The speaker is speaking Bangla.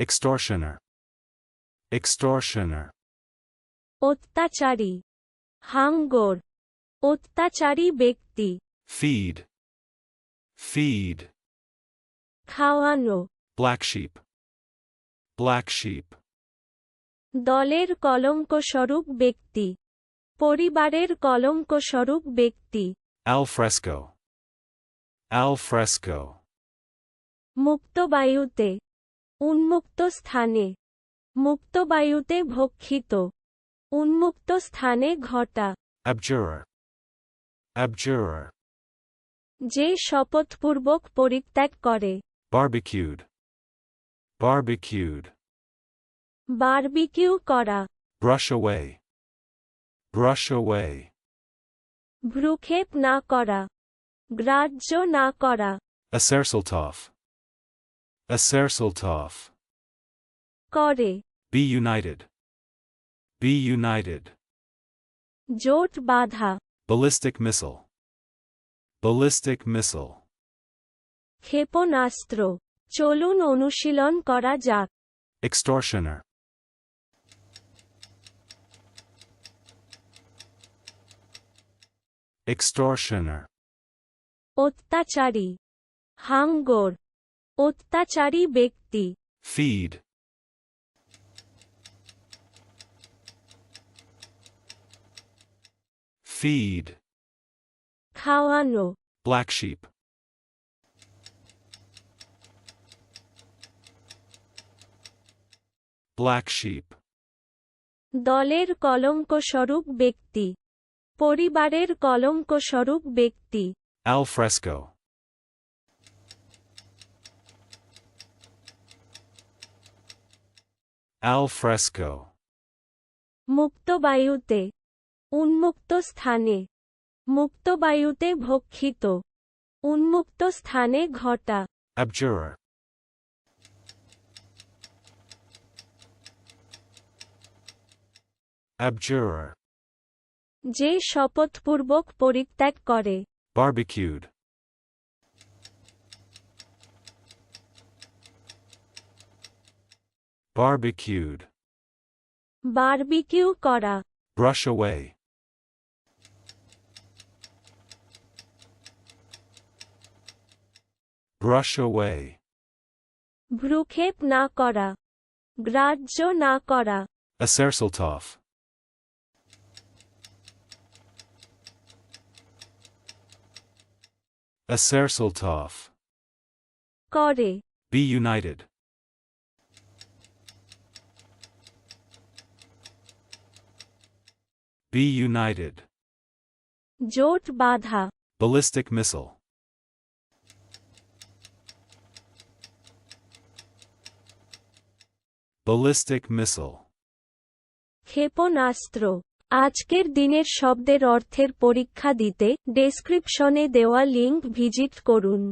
extortioner, extortioner, অত্যাচারী হাঙ্গর অত্যাচারী ব্যক্তি feed, feed, খাওয়ানো black sheep, black sheep, দলের কলঙ্কস্বরূপ ব্যক্তি পরিবারের কলঙ্কস্বরূপ ব্যক্তি al fresco, al fresco, মুক্ত বায়ুতে উন্মুক্ত স্থানে। মুক্ত বায়ুতে ভক্ষিত। উন্মুক্ত স্থানে ঘটা। Abjurer, abjurer, যে শপথপূর্বক পরিত্যাগ করে। Barbecued, barbecued, বারবিকিউ করা। Brush away, brush away, ভ্রুক্ষেপ না করা। গ্রাহ্য না করা। Acersultov, acersultov, করে be united, be united, জোট বাধা ballistic missile, ballistic missile, ক্ষেপণাস্ত্র চলুন অনুশীলন করা যাক extortioner, extortioner, অত্যাচারী হাঙ্গর অত্যাচারী ব্যক্তি। Feed, feed, খাওয়ানো। Black sheep, black sheep, দলের কলঙ্কস্বরূপ ব্যক্তি। পরিবারের কলঙ্কস্বরূপ ব্যক্তি। Al al fresco, মুক্ত বায়ুতে উন্মুক্ত স্থানে মুক্ত বায়ুতে ভক্ষিত উন্মুক্ত স্থানে ঘটা। Abjurer, abjurer, যে শপথপূর্বক পরিত্যাগ করে। Barbecued, barbecued, বারবিকিউ করা brush away, brush away, ভ্রুক্ষেপ না করা গ্রাহ্য না করা acersultov, acersultov, করে be united, Be united, জোট বাধা ballistic missile, ballistic missile, ক্ষেপণাস্ত্র. আজকের দিনের শব্দের অর্থের পরীক্ষা দিতে ডেসক্রিপশনে দেওয়া লিঙ্ক ভিজিট করুন।